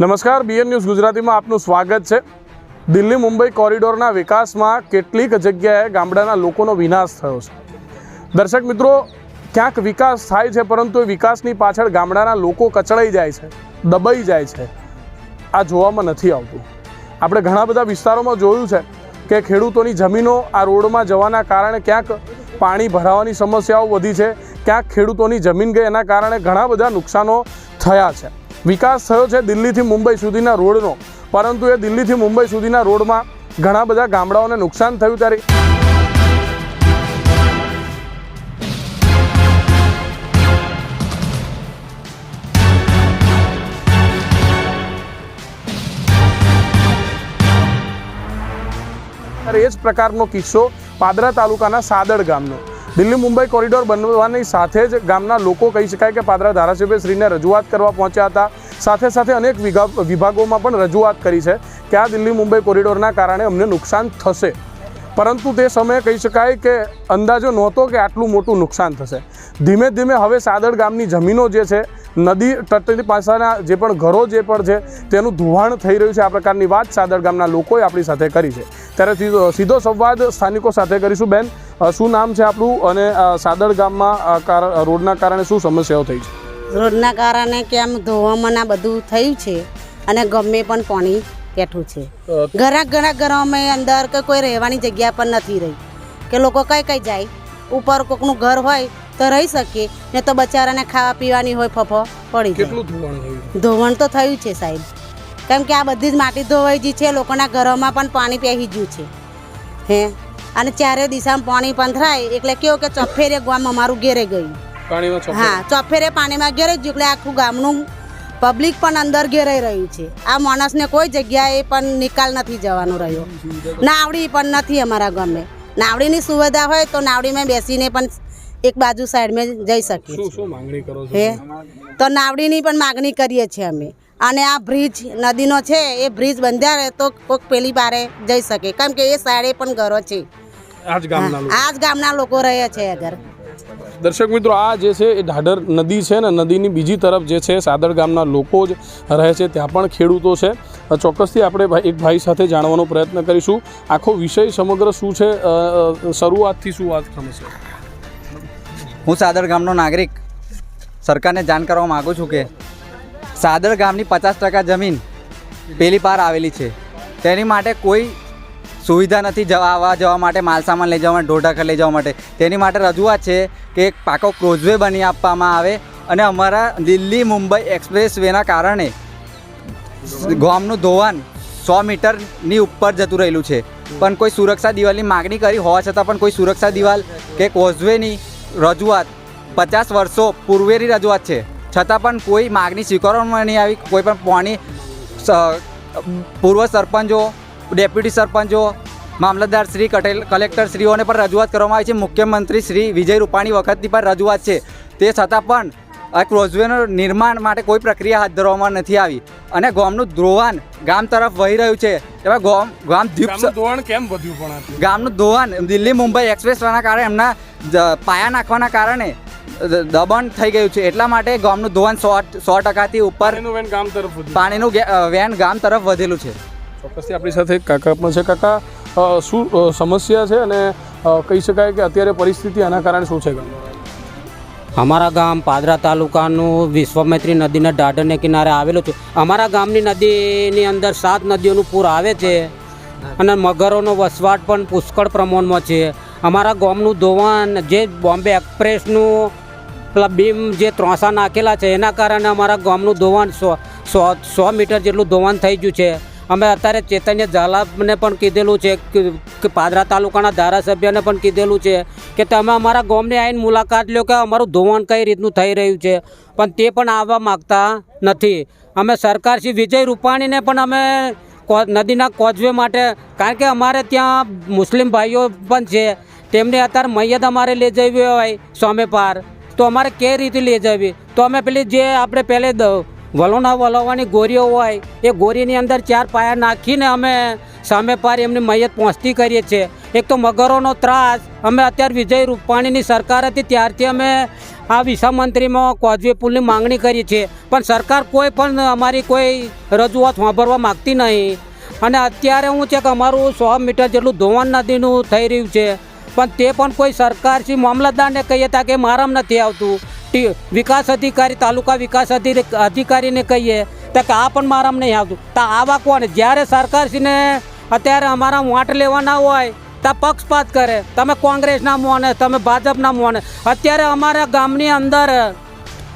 નમસ્કાર BN news ગુજરાતીમાં આપનું સ્વાગત છે. દિલ્હી મુંબઈ કોરિડોરના વિકાસમાં કેટલીક જગ્યાએ ગામડાના લોકોનો વિનાશ થયો છે. દર્શક મિત્રો, ક્યાંક વિકાસ થાય છે, પરંતુ એ વિકાસની પાછળ ગામડાના લોકો કચડાઈ જાય છે, દબાઈ જાય છે. આ જોવામાં નથી આવતું. આપણે ઘણા બધા વિસ્તારોમાં જોયું છે કે ખેડૂતોની જમીનો આ રોડમાં જવાના કારણે ક્યાંક પાણી ભરાવાની સમસ્યાઓ વધી છે, ક્યાંક ખેડૂતોની જમીન ગઈ, એના કારણે ઘણા બધા નુકસાનો થયા છે. વિકાસ થયો છે દિલ્હીથી મુંબઈ સુધીના રોડનો. પરંતુ એ દિલ્હીથી મુંબઈ સુધીના રોડમાં ઘણા બધા ગામડાઓને નુકસાન થયું ત્યારે એ જ પ્રકારનો કિસ્સો પાદરા તાલુકાના સાદડ ગામનો. દિલ્હી મુંબઈ કોરિડોર બનવાની સાથે જ ગામના લોકો કહી શકાય કે પાદરા ધારાસભ્ય શ્રીને રજૂઆત કરવા પહોંચ્યા હતા. સાથે સાથે અનેક વિભાગોમાં પણ રજૂઆત કરી છે કે આ દિલ્હી મુંબઈ કોરિડોરના કારણે અમને નુકસાન થશે. પરંતુ તે સમયે કહી શકાય કે અંદાજો નહોતો કે આટલું મોટું નુકસાન થશે. ધીમે ધીમે હવે સાદડ ગામની જમીનો જે છે, નદી તટની પાસેના જે પણ ઘરો જે પણ છે, તેનું ધોવાણ થઈ રહ્યું છે. આ પ્રકારની વાત સાદડ ગામના લોકોએ આપણી સાથે કરી છે. ત્યારે સીધો સંવાદ સ્થાનિકો સાથે કરીશું. બેન શું નામ છે આપણું? અને સાદર ગામમાં રોડના કારણે શું સમસ્યાઓ થઈ છે? રોડના કારણે કે આમ ધોવામાં બધું થયું છે અને ગમે પણ પાણી બેઠું છે. ઘણા ઘણા ઘરોમાં અંદર કે કોઈ રહેવાની જગ્યા પણ નથી રહી. કે લોકો કઈ કઈ જાય ઉપર કોકનું ઘર હોય તો રહી શકીએ ને તો બચારાને ખાવા પીવાની હોય ફફો પડી જાય. કેટલું ધોવણ તો થયું છે સાહેબ. કેમ કે આ બધી જ માટી ધોવાઈ ગઈ છે લોકોના ઘરોમાં પણ પાણી પહેરી ગયું છે. હે? અને ચારે દિશામાં પાણી પંથરાય એટલે કેવું કે ચોફેરે ગામ અમારું ઘેરે ગયું. પાણીમાં હા ચોફેરે પાણીમાં ઘેરાઈ ગયું એટલે આખું ગામનું પબ્લિક પણ અંદર ઘેરાઈ રહ્યું છે. આ માણસને કોઈ જગ્યાએ પણ નિકાલ નથી જવાનો રહ્યો. નાવડી પણ નથી અમારા ગામે. નાવડીની સુવિધા હોય તો નાવડીમાં બેસીને પણ એક બાજુ સાઈડમાં જઈ શકીએ હે? તો નાવડીની પણ માગણી કરીએ છીએ અમે. અને આ બ્રિજ નદીનો છે એ બ્રિજ બંધ્યા રહે તો કોઈક પેલી પારે જઈ શકે. કેમ કે એ સાઈડે પણ ઘરો છે. આજ ગામના લોકો. ગામના લોકો રહે છે અગર દર્શક મિત્રો આ જે છે એ ઢાઢર નદી છે ને નદીની બીજી તરફ જે છે સાદર ગામના લોકો જ રહે છે ત્યાં પણ ખેડૂતો છે. ચોક્કસથી આપણે ભાઈ- એક ભાઈ સાથે જાણવાનો પ્રયત્ન કરીશું. આખો વિષય સમગ્ર શું છે? શરૂઆતથી શું વાત સમસ્યા હું સાદર ગામનો નાગરિક. સરકારને જાણ કરવા માગું છું કે સાદર ગામની પચાસ ટકા જમીન પેલી પાર આવેલી છે. તેની માટે કોઈ સુવિધા નથી જવા આવવા જવા માટે માલસામાન લઈ જવા માટે ઢોઢાખર લઈ જવા માટે. તેની માટે રજૂઆત છે કે એક પાકો ક્રોઝવે બની આપવામાં આવે અને અમારા દિલ્હી મુંબઈ એક્સપ્રેસ વેના કારણે ગામનું ધોવાણ સો મીટરની ઉપર જતું રહેલું છે. પણ કોઈ સુરક્ષા દિવાલની માગણી કરી હોવા છતાં પણ કોઈ સુરક્ષા દિવાલ કે કોઝવેની રજૂઆત પચાસ વર્ષો પૂર્વેની રજૂઆત છે. છતાં પણ કોઈ માગણી સ્વીકારવામાં નહીં આવી કોઈ પણ પાણી પૂર્વ સરપંચો ડેપ્યુટી સરપંચો મામલતદાર શ્રી કટેલ કલેક્ટર શ્રીઓને પણ રજૂઆત કરવામાં આવી છે. મુખ્યમંત્રી શ્રી વિજય રૂપાણી વખતની પણ રજૂઆત છે. તે છતાં પણ આ ક્રોઝવેનું નિર્માણ માટે કોઈ પ્રક્રિયા હાથ ધરવામાં નથી આવી અને ગામનું ધ્રોવાન ગામ તરફ વહી રહ્યું છે. એમાં ગામ ગામ દ્વીપ ધોવાણ કેમ વધ્યું પણ ગામનું ધોવાણ દિલ્હી મુંબઈ એક્સપ્રેસના કારણે એમના પાયા નાખવાના કારણે દબાણ થઈ ગયું છે. એટલા માટે ગામનું ધોવાણ સો સો ટકાથી ઉપર પાણીનું વેન ગામ તરફ પાણીનું વેન ગામ તરફ વધેલું છે. ચોક્કસથી આપણી સાથે કાકા પણ છે. કાકા શું સમસ્યા છે અને કહી શકાય કે અત્યારે પરિસ્થિતિ આના કારણે શું છે અમારા ગામ પાદરા તાલુકાનું વિશ્વમૈત્રી નદીના ઢાઢરને કિનારે આવેલું છે. અમારા ગામની નદીની અંદર સાત નદીઓનું પૂર આવે છે અને મગરોનો વસવાટ પણ પુષ્કળ પ્રમાણમાં છે. અમારા ગોમનું ધોવાણ, જે બોમ્બે એક્સપ્રેસનું પેલા બીમ જે ત્રોસા નાખેલા છે, એના કારણે અમારા ગામનું ધોવાણ સો સો સો મીટર જેટલું ધોવાણ થઈ ગયું છે. અમે અત્યારે ચેતન્ય ઝાલાને પણ કીધેલું છે કે- પાદરા તાલુકાના ધારાસભ્યને પણ કીધેલું છે કે, તમે અમારા ગામની આવીને મુલાકાત લો કે અમારું ધોવાણ કઈ રીતનું થઈ રહ્યું છે. પણ તે પણ આવવા માગતા નથી. અમે સરકાર શ્રી વિજય રૂપાણીને પણ અમે નદીના કોઝવે માટે, કારણ કે અમારે ત્યાં મુસ્લિમ ભાઈઓ પણ છે. તેમને અત્યારે મૈયત અમારે લઈ જવી હોય સામે પાર. તો અમારે કઈ રીતે લઈ જવી? તો અમે પેલી જે આપણે પહેલે વલોના વલોવાની ગોરીઓ હોય, એ ગોરીની અંદર ચાર પાયા નાખીને અમે સામે પાર એમની મૈયત પહોંચતી કરીએ છીએ. એક તો મગરોનો ત્રાસ, અમે અત્યારે વિજય રૂપાણીની સરકાર હતી, ત્યારથી અમે આ વિસા મંત્રીમાં કોઝવે પુલની માંગણી કરી છે. પણ સરકાર કોઈ પણ અમારી કોઈ રજૂઆત સાંભળવા માગતી નહીં. અને અત્યારે હું છે કે અમારું સો મીટર જેટલું ધોવાણ નદીનું થઈ રહ્યું છે. પણ તે પણ કોઈ સરકાર શ્રી મામલતદારને કહીએ તા કે મારામ નથી આવતું. વિકાસ અધિકારી, તાલુકા વિકાસ અધિ- અધિકારીને કહીએ તો કે આ પણ મારામ નહીં આવતું. તો આવા કોણ જ્યારે સરકારશ્રીને અત્યારે અમારા વાંટ લેવાના હોય, તો પક્ષપાત કરે. તમે કોંગ્રેસના મોને તમે ભાજપના મોને અત્યારે અમારા ગામની અંદર,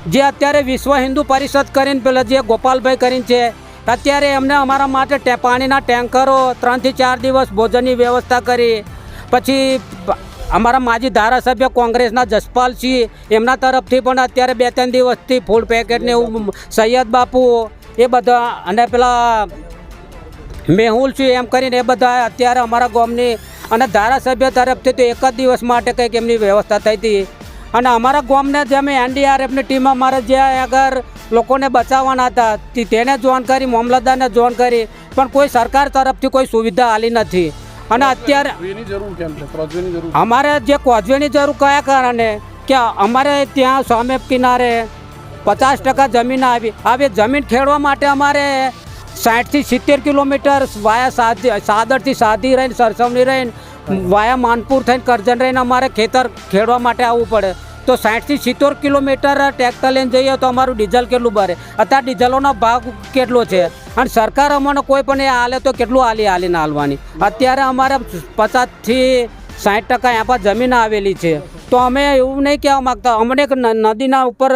જે અત્યારે વિશ્વ હિન્દુ પરિષદ કરીને, પેલા જે ગોપાલભાઈ કરીને છે, અત્યારે એમને અમારા માટે પાણીના ટેન્કરો ત્રણથી ચાર દિવસ ભોજનની વ્યવસ્થા કરી. પછી અમારા માજી ધારાસભ્ય કોંગ્રેસના જસપાલસિંહ એમના તરફથી પણ અત્યારે બે ત્રણ દિવસથી ફૂડ પેકેટને એવું સૈયદ બાપુ એ બધા અને પેલા મેહુલ છે એમ કરીને એ બધા અત્યારે અમારા ગામની અને ધારાસભ્ય તરફથી તો એક જ દિવસ માટે કંઈક એમની વ્યવસ્થા થઈ હતી. અને અમારા ગામને જે અમે એનડીઆરએફની ટીમ અમારે જ્યાં આગળ લોકોને બચાવવાના હતા તેને જોઈન કરી, મામલતદારને જોઈન કરી, પણ કોઈ સરકાર તરફથી કોઈ સુવિધા આલી નથી. અને અત્યારે અમારે જે કોઝવેની જરૂર કયા કારણે? કે અમારે ત્યાં સામે કિનારે પચાસ ટકા જમીન આવી. હવે જમીન ખેડવા માટે અમારે સાઠથી સિત્તેર કિલોમીટર વાયા સાદી સાદરથી સાદી રહીને સરસવની રહીને વાયા માનપુર થઈને કરજણ રહીને અમારે ખેતર ખેડવા માટે આવવું પડે. તો સાઠથી સિત્તેર કિલોમીટર ટ્રેક્ટર લઈને જઈએ તો અમારું ડીઝલ કેટલું ભરે અત્યારે ડીઝલોનો ભાવ કેટલો છે? અને સરકાર અમને કોઈ પણ એ હાલે તો કેટલું હાલી હાલીને હાલવાની? અત્યારે અમારે પચાસથી સાઠ ટકા પર જમીન આવેલી છે. તો અમે એવું નહીં કહેવા માગતા. અમને નદીના ઉપર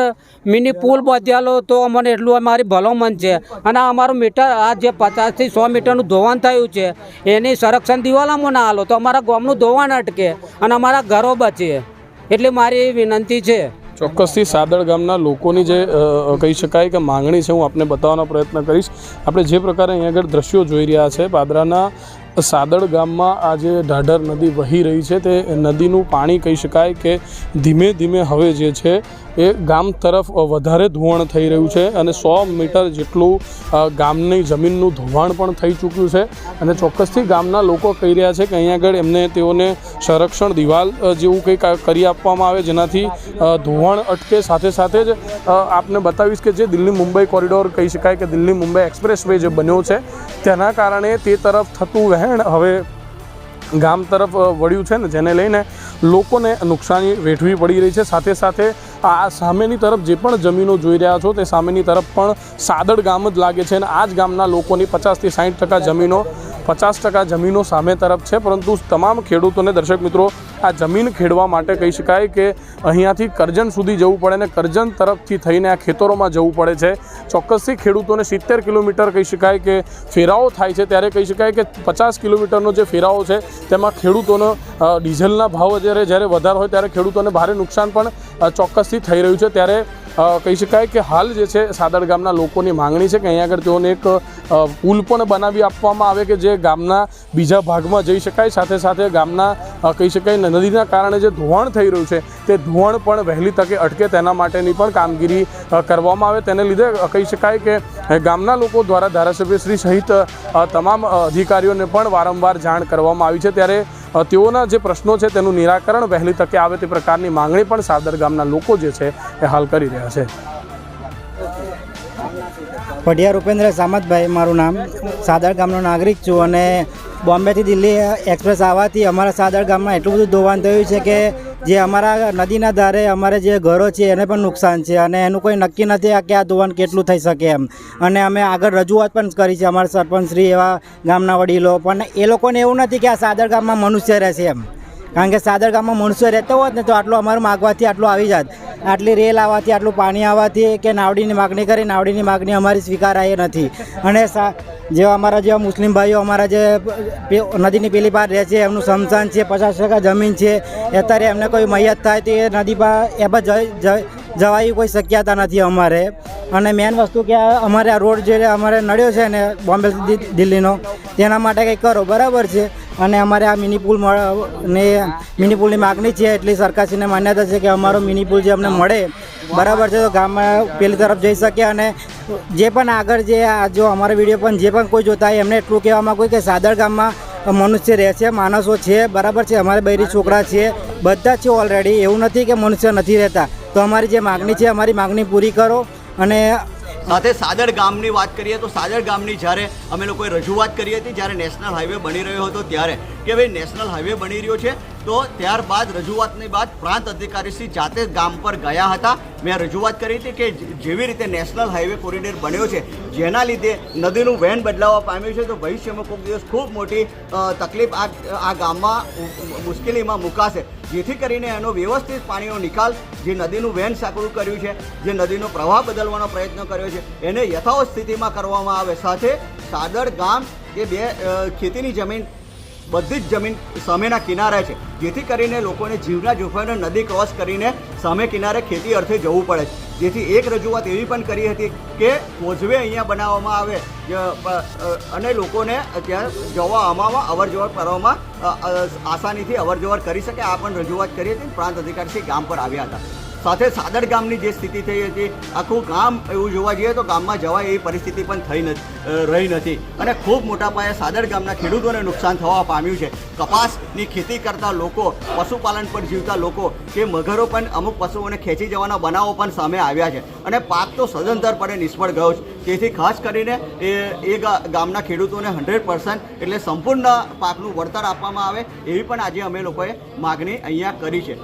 મિની પુલ બાંધ્યાલો તો અમને એટલું અમારી ભલામણ છે. અને અમારું મીટર, આ જે પચાસથી સો મીટરનું ધોવાણ થયું છે, એની સંરક્ષણ દિવાલામાં ના હાલો. તો અમારા ગામનું ધોવાણ અટકે અને અમારા ઘરો બચે. એટલે મારી વિનંતી છે. ચોક્કસથી સાદળ ગામના લોકોની જે કહી શકાય કે માંગણી છે, હું આપને બતાવવાનો પ્રયત્ન કરીશ. આપણે જે પ્રકારે અહીં આગળ દ્રશ્યો જોઈ રહ્યા છે, પાદરાના સાદળ ગામમાં આ જે ઢાઢર નદી વહી રહી છે. તે નદીનું પાણી કહી શકાય કે ધીમે ધીમે હવે જે છે એ ગામ તરફ વધારે ધોવાણ થઈ રહ્યું છે અને સો મીટર જેટલું ગામની જમીનનું ધોવાણ પણ થઈ ચૂક્યું છે. અને ચોક્કસથી ગામના લોકો કહી રહ્યા છે કે અહીંયા આગળ એમને તેઓને સંરક્ષણ દિવાલ જેવું કંઈક કરી આપવામાં આવે જેનાથી ધોવાણ અટકે. સાથે સાથે જ આપને બતાવીશ કે જે દિલ્હી મુંબઈ કોરિડોર કહી શકાય કે દિલ્હી મુંબઈ એક્સપ્રેસ વે જે બન્યો છે, તેના કારણે તે તરફ થતું વહેણ હવે ગામ તરફ વળ્યું છે ને, જેને લઈને લોકોને નુકસાની વેઠવી પડી રહી છે. સાથે સાથે આ સામેની તરફ જે પણ જમીનો જોઈ રહ્યા છો, તે સામેની તરફ પણ સાદડ ગામ જ લાગે છે અને આ જ ગામના લોકોની પચાસથી સાઠ ટકા જમીનો, પચાસ ટકા જમીનો સામે તરફ છે. પરંતુ તમામ ખેડૂતોને દર્શક મિત્રો આ જમીન ખેડવા માટે કહી શકાય કે અહીંયાથી કરજણ સુધી જવું પડે ને કરજણ તરફથી થઈને આ ખેતરોમાં જવું પડે છે. ચોક્કસથી ખેડૂતોને સિત્તેર કિલોમીટર કહી શકાય કે ફેરાવો થાય છે. ત્યારે કહી શકાય કે પચાસ કિલોમીટરનો જે ફેરાવો છે, તેમાં ખેડૂતોનો ડીઝલના ભાવ જ્યારે જ્યારે વધારે હોય ત્યારે ખેડૂતોને ભારે નુકસાન પણ ચોક્કસથી થઈ રહ્યું છે. ત્યારે કહી શકાય કે હાલ જે છે, સાદડ ગામના લોકોની માંગણી છે કે અહીંયા આગળ તેઓને એક પુલ પણ બનાવી આપવામાં આવે કે જે ગામના બીજા ભાગમાં જઈ શકાય. સાથે સાથે ગામના કહી શકાય નદીના કારણે જે ધોવાણ થઈ રહ્યું છે તે ધોવાણ પણ વહેલી તકે અટકે તેના માટેની પણ કામગીરી કરવામાં આવે. તેને લીધે કહી શકાય કે ગામના લોકો દ્વારા ધારાસભ્યશ્રી સહિત તમામ અધિકારીઓને પણ વારંવાર જાણ કરવામાં આવી છે. ત્યારે તેઓના જે પ્રશ્નો છે તેનું નિરાકરણ વહેલી તકે આવે તે પ્રકારની માંગણી પણ સાદર ગામના લોકો જે છે એ હાલ કરી રહ્યા છે. પઢિયા રૂપેન્દ્ર સામતભાઈ, મારું નામ. સાદર ગામનો નાગરિક છું અને બોમ્બેથી દિલ્હી એક્સપ્રેસ આવવાથી અમારા સાદર ગામમાં એટલું બધું ધોવાણ થયું છે કે જે અમારા નદીના ધારે અમારે જે ઘરો છે, એને પણ નુકસાન છે અને એનું કોઈ નક્કી નથી કે આ ધોવાણ કેટલું થઈ શકે એમ. અને અમે આગળ રજૂઆત પણ કરી છે અમારા સરપંચશ્રી એવા ગામના વડીલો, પણ એ લોકોને એવું નથી કે આ સાદર ગામમાં મનુષ્ય રહેશે એમ. કારણ કે સાદર ગામમાં મનુષ્ય રહેતો હોત ને તો આટલું અમારું માગવાથી આટલું આવી જાત. આટલી રેલ આવવાથી, આટલું પાણી આવવાથી કે નાવડીની માગણી કરી, નાવડીની માગણી અમારી સ્વીકારાય નથી. અને સા જેવા અમારા જેવા મુસ્લિમ ભાઈઓ અમારા જે નદીની પેલી પાર રહે છે, એમનું સમસાન છે, પચાસ ટકા જમીન છે, અત્યારે એમને કોઈ મૈયત થાય તો એ નદી પર એ પર જઈ- જવાની કોઈ શક્યતા નથી અમારે. અને મેન વસ્તુ કે અમારે આ રોડ જે અમારે નડ્યો છે ને બોમ્બે દિલ્હીનો, તેના માટે કંઈક કરો. બરાબર છે? અને અમારે આ મિની પુલ ને મિની પુલની માગણી છે એટલી સરકારશ્રીને માન્યતા છે કે અમારો મિની પુલ જે અમને મળે. બરાબર છે? તો ગામમાં પેલી તરફ જઈ શકે અને જે પણ આગળ જે આ જો અમારો વીડિયો પણ જે પણ કોઈ જોતા હોય, એમને એટલું કહેવામાં કોઈ કે સાદર ગામમાં મનુષ્ય રહે છે, માણસો છે. બરાબર છે? અમારે બૈરી છોકરા છે. બધા છે ઓલરેડી એવું નથી કે મનુષ્ય નથી રહેતા. તો અમારી જે માગણી છે, અમારી માગણી પૂરી કરો અને સાથે સાદર ગામની વાત કરીએ તો સાદર ગામની જ્યારે અમે લોકોએ રજૂઆત કરી હતી, જ્યારે નેશનલ હાઈવે બની રહ્યો હતો ત્યારે કે ભાઈ નેશનલ હાઈવે બની રહ્યો છે તો ત્યારબાદ, રજૂઆતની બાદ પ્રાંત અધિકારીશ્રી જાતે ગામ પર ગયા હતા. મેં રજૂઆત કરી હતી કે જેવી રીતે નેશનલ હાઈવે કોરિડોર બન્યો છે, જેના લીધે નદીનું વહેણ બદલાવા પામ્યું છે, તો ભવિષ્યમાં કોઈક દિવસ ખૂબ મોટી તકલીફ આ આ ગામમાં મુશ્કેલીમાં મુકાશે. જેથી કરીને એનો વ્યવસ્થિત પાણીનો નિકાલ, જે નદીનું વહેણ સાંકળું કર્યું છે, જે નદીનો પ્રવાહ બદલવાનો પ્રયત્ન કર્યો છે, એને યથાવત સ્થિતિમાં કરવામાં આવે. સાથે સાદર ગામ એ બે ખેતીની જમીન બધી જ જમીન સામેના કિનારે છે. જેથી કરીને લોકોને જીવના જોખમે નદી ક્રોસ કરીને સામે કિનારે ખેતી અર્થે જવું પડે છે. જેથી એક રજૂઆત એવી પણ કરી હતી કે કોઝવે અહીંયા બનાવવામાં આવે અને લોકોને ત્યાં જવા આવવામાં અવર જવર કરવામાં આસાનીથી અવર જવર કરી શકે આ પણ રજૂઆત કરી હતી. પ્રાંત અધિકારીશ્રી ગામ પર આવ્યા હતા. સાથે સાદર ગામની જે સ્થિતિ થઈ હતી, આખું ગામ એવું જોવા જઈએ તો ગામમાં જવાય એવી પરિસ્થિતિ પણ થઈ નથી રહી નથી. અને ખૂબ મોટા પાયે સાદર ગામના ખેડૂતોને નુકસાન થવા પામ્યું છે. કપાસની ખેતી કરતા લોકો, પશુપાલન પર જીવતા લોકો કે મગરો પણ અમુક પશુઓને ખેંચી જવાના બનાવો પણ સામે આવ્યા છે. અને પાક તો સદંતરપણે નિષ્ફળ ગયો છે. તેથી ખાસ કરીને એ એ ગામના ખેડૂતોને હંડ્રેડ પર્સન્ટ એટલે સંપૂર્ણ પાકનું વળતર આપવામાં આવે એવી પણ આજે અમે લોકોએ માગણી અહીંયા કરી છે.